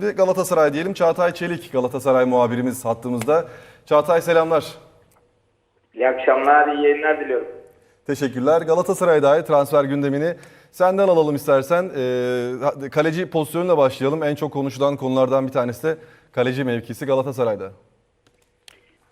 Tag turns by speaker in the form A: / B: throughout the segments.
A: Şimdi Galatasaray diyelim. Çağatay Çelik Galatasaray muhabirimiz hattımızda. Çağatay selamlar.
B: İyi akşamlar, iyi yayınlar diliyorum.
A: Teşekkürler. Galatasaray dair transfer gündemini senden alalım istersen. Ee, kaleci pozisyonuyla başlayalım. En çok konuşulan konulardan bir tanesi de kaleci mevkisi Galatasaray'da.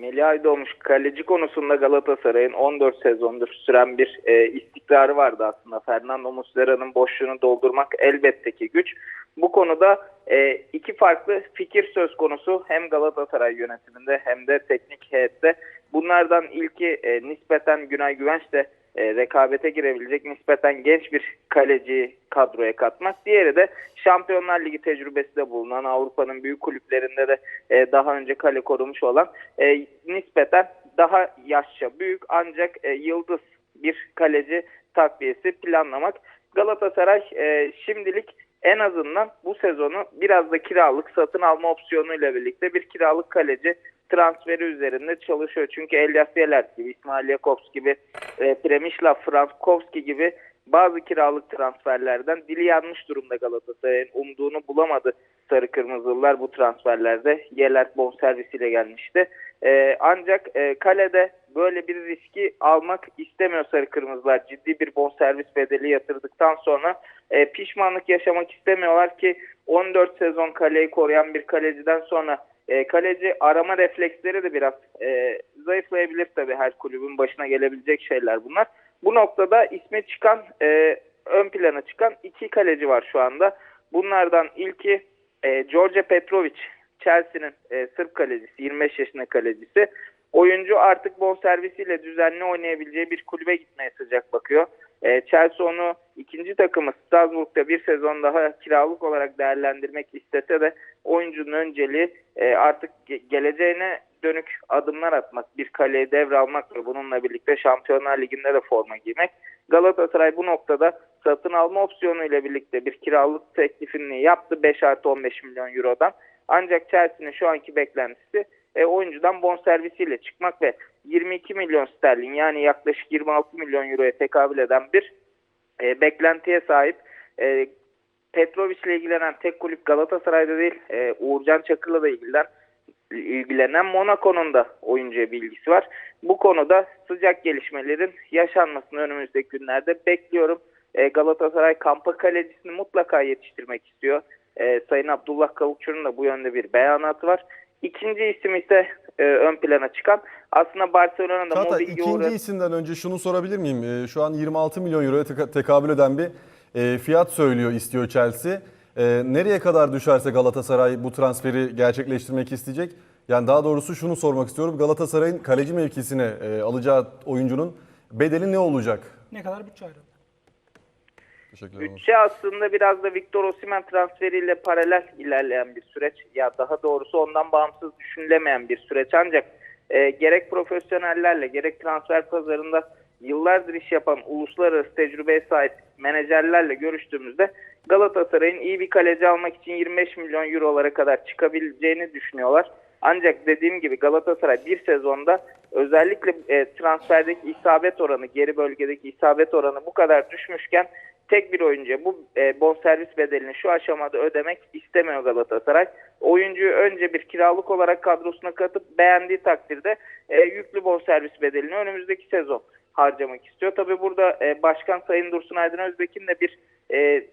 B: Melih Aydoğmuş kaleci konusunda Galatasaray'ın 14 sezondur süren bir e, istikrarı vardı aslında. Fernando Muslera'nın boşluğunu doldurmak elbette ki güç. Bu konuda e, iki farklı fikir söz konusu hem Galatasaray yönetiminde hem de teknik heyette. Bunlardan ilki e, nispeten Günay Güvenç de e, rekabete girebilecek nispeten genç bir kaleci kadroya katmak. Diğeri de Şampiyonlar Ligi tecrübesi de bulunan Avrupa'nın büyük kulüplerinde de e, daha önce kale korumuş olan e, nispeten daha yaşça büyük ancak e, yıldız bir kaleci takviyesi planlamak. Galatasaray e, şimdilik en azından bu sezonu biraz da kiralık satın alma opsiyonuyla birlikte bir kiralık kaleci transferi üzerinde çalışıyor. Çünkü Elias Yelert gibi, İsmail Jakobs gibi, e, Premisla Frankowski gibi bazı kiralık transferlerden dili yanmış durumda Galatasaray'ın umduğunu bulamadı Sarı Kırmızılılar bu transferlerde. Yelert bonservisiyle gelmişti. E, ancak e, kalede böyle bir riski almak istemiyor Sarı Kırmızılar. Ciddi bir bonservis bedeli yatırdıktan sonra e, pişmanlık yaşamak istemiyorlar ki 14 sezon kaleyi koruyan bir kaleciden sonra e, kaleci arama refleksleri de biraz e, zayıflayabilir tabii her kulübün başına gelebilecek şeyler bunlar. Bu noktada isme çıkan e, ön plana çıkan iki kaleci var şu anda. Bunlardan ilki e, George Petrovic Chelsea'nin e, Sırp kalecisi 25 yaşında kalecisi. Oyuncu artık bonservisiyle düzenli oynayabileceği bir kulübe gitmeye sıcak bakıyor. E, Chelsea onu ikinci takımı Strasbourg'da bir sezon daha kiralık olarak değerlendirmek istese de oyuncunun önceliği e, artık ge- geleceğine dönük adımlar atmak, bir kaleyi devralmak ve bununla birlikte Şampiyonlar Ligi'nde de forma giymek. Galatasaray bu noktada satın alma opsiyonu ile birlikte bir kiralık teklifini yaptı 5 artı 15 milyon eurodan. Ancak Chelsea'nin şu anki beklentisi e, oyuncudan bonservisiyle çıkmak ve 22 milyon sterlin yani yaklaşık 26 milyon euroya tekabül eden bir e, beklentiye sahip. E, Petrovic ile ilgilenen tek kulüp Galatasaray'da değil, e, Uğurcan Çakır'la da ilgilenen, ilgilenen Monaco'nun da oyuncuya bilgisi var. Bu konuda sıcak gelişmelerin yaşanmasını önümüzdeki günlerde bekliyorum. E, Galatasaray kampa kalecisini mutlaka yetiştirmek istiyor. E, Sayın Abdullah Kavukçu'nun da bu yönde bir beyanatı var. İkinci isim ise e, ön plana çıkan aslında Barcelona'da
A: Çağatay
B: mobbinge
A: ikinci
B: uğradı.
A: isimden önce şunu sorabilir miyim? Ee, şu an 26 milyon euroya teka- tekabül eden bir e, fiyat söylüyor, istiyor Chelsea. Ee, nereye kadar düşerse Galatasaray bu transferi gerçekleştirmek isteyecek? Yani daha doğrusu şunu sormak istiyorum. Galatasaray'ın kaleci mevkisine e, alacağı oyuncunun bedeli ne olacak?
C: Ne kadar bütçe ayrıldı?
A: Teşekkür ederim.
B: Bütçe aslında biraz da Victor Osimhen transferiyle paralel ilerleyen bir süreç. Ya daha doğrusu ondan bağımsız düşünülemeyen bir süreç. Ancak e, gerek profesyonellerle gerek transfer pazarında yıllardır iş yapan uluslararası tecrübeye sahip menajerlerle görüştüğümüzde Galatasaray'ın iyi bir kaleci almak için 25 milyon eurolara kadar çıkabileceğini düşünüyorlar. Ancak dediğim gibi Galatasaray bir sezonda özellikle e, transferdeki isabet oranı, geri bölgedeki isabet oranı bu kadar düşmüşken tek bir oyuncuya bu e, bonservis bedelini şu aşamada ödemek istemiyor Galatasaray. Oyuncuyu önce bir kiralık olarak kadrosuna katıp beğendiği takdirde e, yüklü bonservis bedelini önümüzdeki sezon harcamak istiyor. Tabi burada e, Başkan Sayın Dursun Aydın Özbek'in de bir e,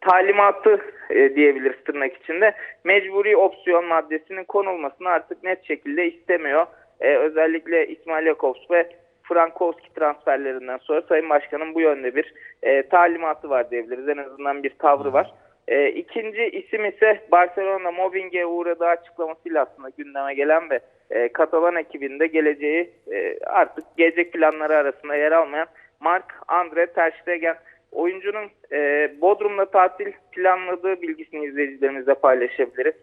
B: talimatı e, diyebiliriz tırnak içinde mecburi opsiyon maddesinin konulmasını artık net şekilde istemiyor. E, özellikle İsmail Jakobs ve Frankowski transferlerinden sonra Sayın Başkan'ın bu yönde bir e, talimatı var diyebiliriz. En azından bir tavrı var. E, ikinci isim ise Barcelona mobbinge uğradığı açıklamasıyla aslında gündeme gelen ve e, Katalan ekibinde geleceği e, artık gelecek planları arasında yer almayan Mark Andre Ter Stegen oyuncunun e, Bodrum'da tatil planladığı bilgisini izleyicilerimizle paylaşabiliriz.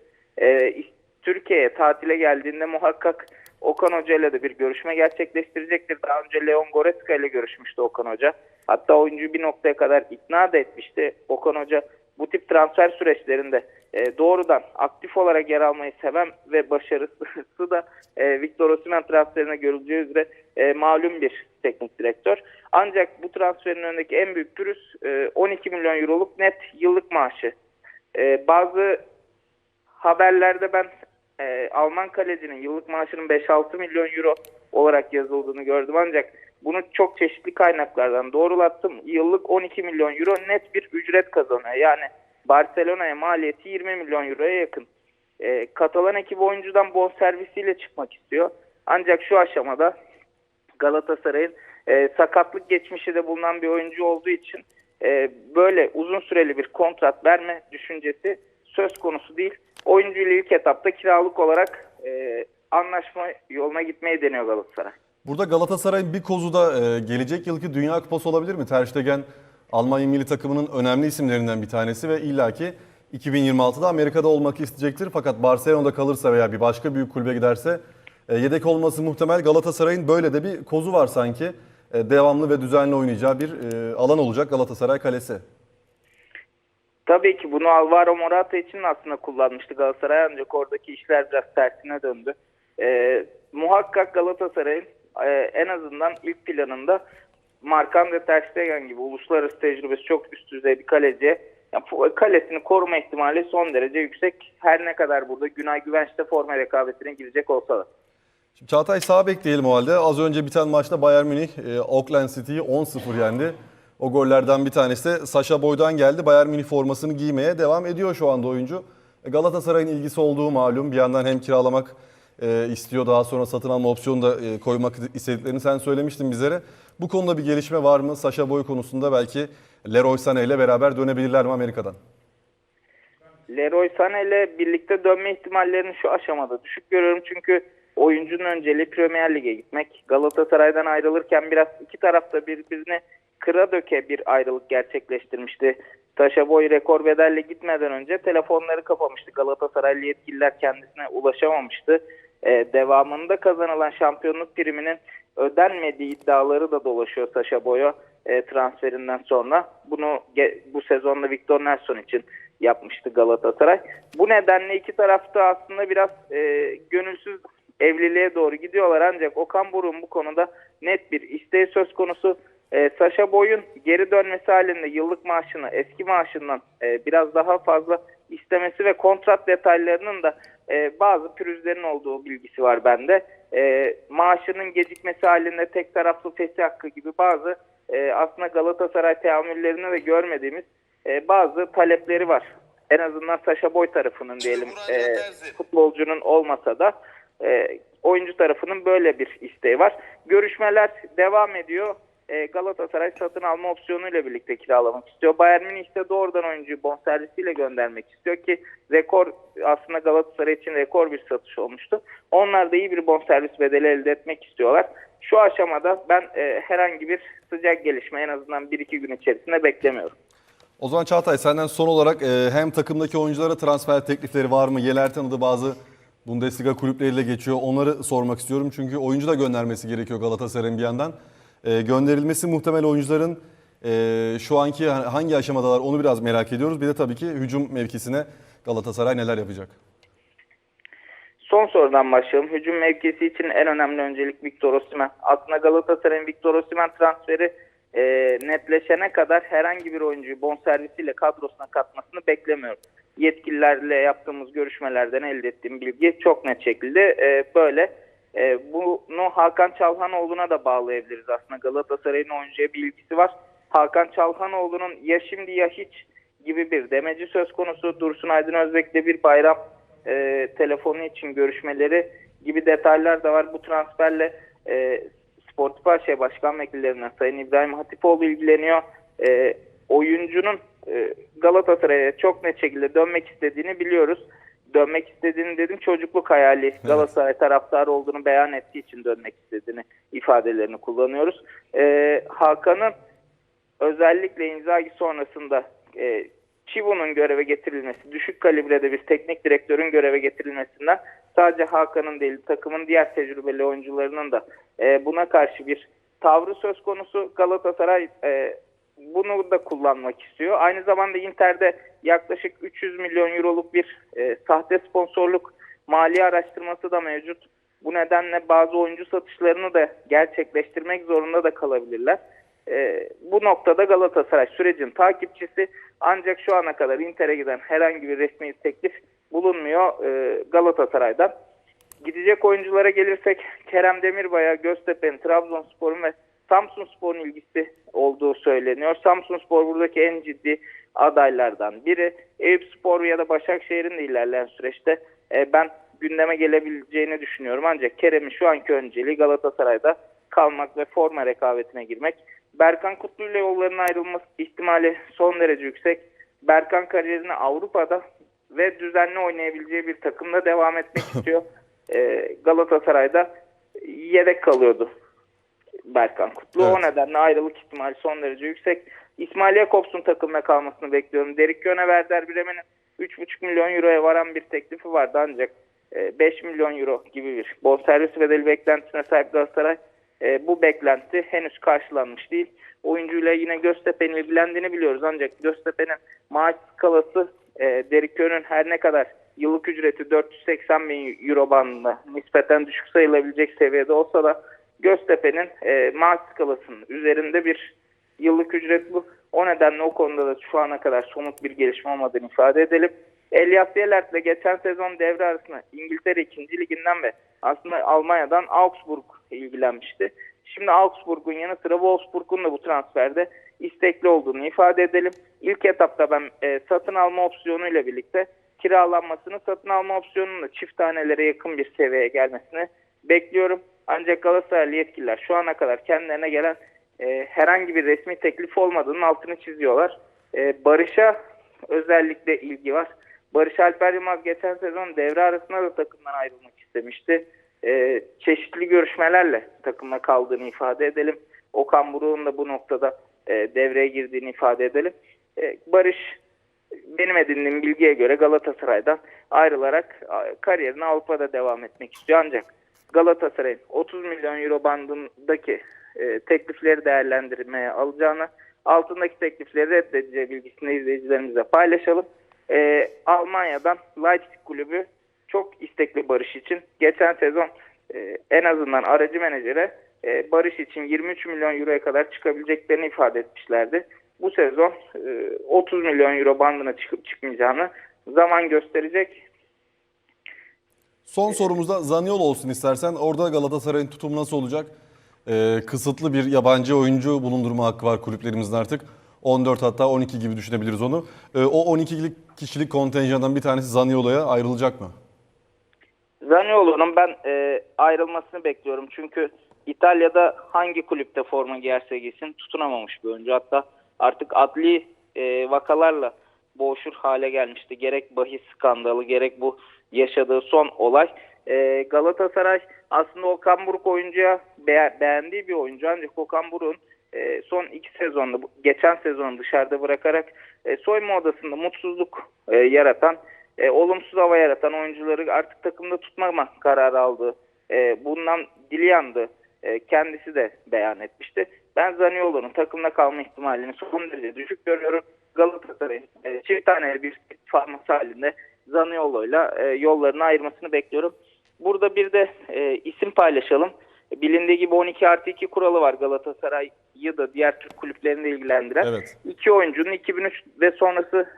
B: E, Türkiye'ye tatile geldiğinde muhakkak Okan Hoca ile de bir görüşme gerçekleştirecektir. Daha önce Leon Goretzka ile görüşmüştü Okan Hoca. Hatta oyuncuyu bir noktaya kadar ikna da etmişti. Okan Hoca bu tip transfer süreçlerinde e, doğrudan aktif olarak yer almayı seven ve başarısı da e, Victor Osimhen transferine görüleceği üzere e, malum bir teknik direktör. Ancak bu transferin önündeki en büyük pürüz e, 12 milyon euroluk net yıllık maaşı e, bazı haberlerde ben e, Alman kalecinin yıllık maaşının 5-6 milyon euro olarak yazıldığını gördüm ancak bunu çok çeşitli kaynaklardan doğrulattım. Yıllık 12 milyon euro net bir ücret kazanıyor. Yani Barcelona'ya maliyeti 20 milyon euroya yakın. E, Katalan ekibi oyuncudan bonservisiyle çıkmak istiyor. Ancak şu aşamada Galatasaray'ın e, sakatlık geçmişi de bulunan bir oyuncu olduğu için e, böyle uzun süreli bir kontrat verme düşüncesi söz konusu değil. Oyuncuyla ilk etapta kiralık olarak e, anlaşma yoluna gitmeyi deniyor Galatasaray.
A: Burada Galatasaray'ın bir kozu da e, gelecek yılki Dünya Kupası olabilir mi? Ter Stegen Almanya milli takımının önemli isimlerinden bir tanesi ve illaki 2026'da Amerika'da olmak isteyecektir. Fakat Barcelona'da kalırsa veya bir başka büyük kulübe giderse e, yedek olması muhtemel. Galatasaray'ın böyle de bir kozu var sanki. E, devamlı ve düzenli oynayacağı bir e, alan olacak Galatasaray kalesi.
B: Tabii ki bunu Alvaro Morata için aslında kullanmıştı Galatasaray ancak oradaki işler biraz tersine döndü. Ee, muhakkak Galatasaray'ın e, en azından ilk planında Markan ve Ter Stegen gibi uluslararası tecrübesi çok üst düzey bir kaleciye yani kalesini koruma ihtimali son derece yüksek. Her ne kadar burada Günay Güvenç'te forma rekabetine girecek olsa da.
A: Şimdi Çağatay sağ bek diyelim o halde. Az önce biten maçta Bayern Münih e, Auckland City'yi 10-0 yendi. O gollerden bir tanesi de Sasha Boy'dan geldi. Bayern Münih formasını giymeye devam ediyor şu anda oyuncu. E, Galatasaray'ın ilgisi olduğu malum. Bir yandan hem kiralamak e, istiyor daha sonra satın alma opsiyonu da e, koymak istediklerini sen söylemiştin bizlere. Bu konuda bir gelişme var mı? Sasha Boy konusunda belki Leroy Sané ile beraber dönebilirler mi Amerika'dan?
B: Leroy Sané ile birlikte dönme ihtimallerini şu aşamada düşük görüyorum. Çünkü oyuncunun önceliği Premier Lig'e gitmek. Galatasaray'dan ayrılırken biraz iki tarafta birbirini kıra döke bir ayrılık gerçekleştirmişti. Taşa Boy rekor bedelle gitmeden önce telefonları kapamıştı. Galatasaraylı yetkililer kendisine ulaşamamıştı. Ee, devamında kazanılan şampiyonluk priminin ödenmediği iddiaları da dolaşıyor Saşa Boy'a e, transferinden sonra. Bunu bu sezonda Victor Nelson için yapmıştı Galatasaray. Bu nedenle iki tarafta aslında biraz e, gönülsüz evliliğe doğru gidiyorlar ancak Okan Buruk'un bu konuda net bir isteği söz konusu. E, Saşa Boy'un geri dönmesi halinde yıllık maaşını eski maaşından e, biraz daha fazla istemesi ve kontrat detaylarının da e, bazı pürüzlerin olduğu bilgisi var bende. E, maaşının gecikmesi halinde tek taraflı fesih hakkı gibi bazı e, aslında Galatasaray teamüllerinde de görmediğimiz e, bazı talepleri var. En azından Saşa Boy tarafının diyelim e, futbolcunun olmasa da e, oyuncu tarafının böyle bir isteği var. Görüşmeler devam ediyor. E, Galatasaray satın alma opsiyonuyla birlikte kiralamak istiyor. Bayern Münih ise doğrudan oyuncuyu bonservisiyle göndermek istiyor ki rekor aslında Galatasaray için rekor bir satış olmuştu. Onlar da iyi bir bonservis bedeli elde etmek istiyorlar. Şu aşamada ben e, herhangi bir sıcak gelişme en azından 1-2 gün içerisinde beklemiyorum.
A: O zaman Çağatay senden son olarak e, hem takımdaki oyunculara transfer teklifleri var mı? Yeler tanıdığı bazı Bundesliga kulüpleriyle geçiyor. Onları sormak istiyorum. Çünkü oyuncu da göndermesi gerekiyor Galatasaray'ın bir yandan. E, gönderilmesi muhtemel oyuncuların e, şu anki hangi aşamadalar onu biraz merak ediyoruz. Bir de tabii ki hücum mevkisine Galatasaray neler yapacak?
B: Son sorudan başlayalım. Hücum mevkisi için en önemli öncelik Victor Osimhen. Aslında Galatasaray'ın Victor Osimhen transferi e, netleşene kadar herhangi bir oyuncuyu bonservisiyle kadrosuna katmasını beklemiyorum. Yetkililerle yaptığımız görüşmelerden elde ettiğim bilgi çok net şekilde e, böyle. E, bunu Hakan Çalhanoğlu'na da bağlayabiliriz aslında. Galatasaray'ın oyuncuya bir ilgisi var. Hakan Çalhanoğlu'nun ya şimdi ya hiç gibi bir demeci söz konusu. Dursun Aydın Özbek'le bir bayram e, telefonu için görüşmeleri gibi detaylar da var. Bu transferle e, Sportif AŞ Başkan Vekillerinden Sayın İbrahim Hatipoğlu ilgileniyor. E, oyuncunun e, Galatasaray'a çok net şekilde dönmek istediğini biliyoruz. Dönmek istediğini dedim çocukluk hayali Galatasaray taraftarı olduğunu beyan ettiği için dönmek istediğini ifadelerini kullanıyoruz. E, Hakan'ın özellikle Inzaghi sonrasında e, Chivo'nun göreve getirilmesi, düşük kalibrede bir teknik direktörün göreve getirilmesinden sadece Hakan'ın değil takımın diğer tecrübeli oyuncularının da e, buna karşı bir tavrı söz konusu. Galatasaray e, bunu da kullanmak istiyor. Aynı zamanda Inter'de yaklaşık 300 milyon euroluk bir e, sahte sponsorluk mali araştırması da mevcut. Bu nedenle bazı oyuncu satışlarını da gerçekleştirmek zorunda da kalabilirler. E, bu noktada Galatasaray sürecin takipçisi ancak şu ana kadar Inter'e giden herhangi bir resmi teklif bulunmuyor e, Galatasaray'dan. Gidecek oyunculara gelirsek Kerem Demirbay'a Göztepe'nin, Trabzonspor'un ve Samsunspor'un ilgisi olduğu söyleniyor. Samsunspor buradaki en ciddi adaylardan biri. Eyüpspor ya da Başakşehir'in de ilerleyen süreçte e, ben gündeme gelebileceğini düşünüyorum. Ancak Kerem'in şu anki önceliği Galatasaray'da kalmak ve forma rekabetine girmek. Berkan Kutlu ile yolların ayrılması ihtimali son derece yüksek. Berkan kariyerini Avrupa'da ve düzenli oynayabileceği bir takımda devam etmek istiyor. Ee, Galatasaray'da yedek kalıyordu Berkan Kutlu.
A: Evet.
B: O nedenle ayrılık ihtimali son derece yüksek. İsmail Jakobs'un takımda kalmasını bekliyorum. Derik Yöne Werder Bremen'in 3,5 milyon euroya varan bir teklifi vardı ancak e, 5 milyon euro gibi bir bonservis bedeli beklentisine sahip Galatasaray. E, bu beklenti henüz karşılanmış değil. Oyuncuyla yine Göztepe'nin ilgilendiğini biliyoruz ancak Göztepe'nin maaş skalası e, Derik Yön'ün her ne kadar yıllık ücreti 480 bin euro bandında nispeten düşük sayılabilecek seviyede olsa da Göztepe'nin e, maaş skalasının üzerinde bir yıllık ücret bu. O nedenle o konuda da şu ana kadar somut bir gelişme olmadığını ifade edelim. Elias Yelert'le geçen sezon devre arasında İngiltere 2. liginden ve aslında Almanya'dan Augsburg ilgilenmişti. Şimdi Augsburg'un yanı sıra Wolfsburg'un da bu transferde istekli olduğunu ifade edelim. İlk etapta ben e, satın alma opsiyonu ile birlikte kiralanmasını, satın alma opsiyonunun da çift tanelere yakın bir seviyeye gelmesini bekliyorum. Ancak Galatasaraylı yetkililer şu ana kadar kendilerine gelen e, herhangi bir resmi teklif olmadığının altını çiziyorlar. E, Barış'a özellikle ilgi var. Barış Alper Yılmaz geçen sezon devre arasında da takımdan ayrılmak istemişti. E, çeşitli görüşmelerle takımda kaldığını ifade edelim. Okan Buruk'un da bu noktada e, devreye girdiğini ifade edelim. E, Barış benim edindiğim bilgiye göre Galatasaray'dan ayrılarak kariyerine Avrupa'da devam etmek istiyor. Ancak Galatasaray'ın 30 milyon euro bandındaki e, teklifleri değerlendirmeye alacağını, altındaki teklifleri reddedeceği bilgisini izleyicilerimize paylaşalım. E, Almanya'dan Leipzig kulübü çok istekli Barış için. Geçen sezon e, en azından aracı menajere e, Barış için 23 milyon euroya kadar çıkabileceklerini ifade etmişlerdi. Bu sezon e, 30 milyon euro bandına çıkıp çıkmayacağını zaman gösterecek.
A: Son sorumuzda Zaniolo olsun istersen. Orada Galatasaray'ın tutumu nasıl olacak? Ee, kısıtlı bir yabancı oyuncu bulundurma hakkı var kulüplerimizin artık. 14 hatta 12 gibi düşünebiliriz onu. Ee, o 12 kişilik kontenjandan bir tanesi Zaniolo'ya ayrılacak mı?
B: Zaniolo'nun ben e, ayrılmasını bekliyorum. Çünkü İtalya'da hangi kulüpte forma giyerse giysin tutunamamış bir oyuncu. Hatta artık adli e, vakalarla boğuşur hale gelmişti. Gerek bahis skandalı gerek bu yaşadığı son olay. E, Galatasaray aslında Okan Buruk oyuncuya be- beğendiği bir oyuncu ancak Okan Buruk'un e, son iki sezonda, geçen sezonu dışarıda bırakarak e, soyunma odasında mutsuzluk e, yaratan, e, olumsuz hava yaratan oyuncuları artık takımda tutmama kararı aldı. E, bundan dili yandı. E, kendisi de beyan etmişti. Ben Zaniolo'nun takımda kalma ihtimalini son derece düşük görüyorum. Galatasaray'ın e, çift tane bir forması halinde Zaniolo'yla e, yollarını ayırmasını bekliyorum. Burada bir de e, isim paylaşalım. Bilindiği gibi 12 artı 2 kuralı var Galatasaray'ı da diğer Türk kulüplerini ilgilendiren.
A: Evet.
B: İki oyuncunun 2003 ve sonrası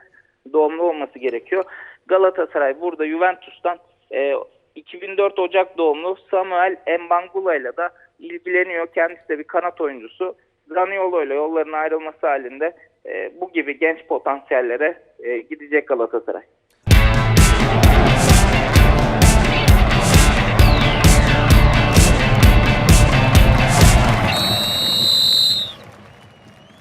B: doğumlu olması gerekiyor. Galatasaray burada Juventus'tan e, 2004 Ocak doğumlu Samuel Mbangula ile de ilgileniyor. Kendisi de bir kanat oyuncusu. Zaniolo ile yolların ayrılması halinde e, bu gibi genç potansiyellere e, gidecek Galatasaray.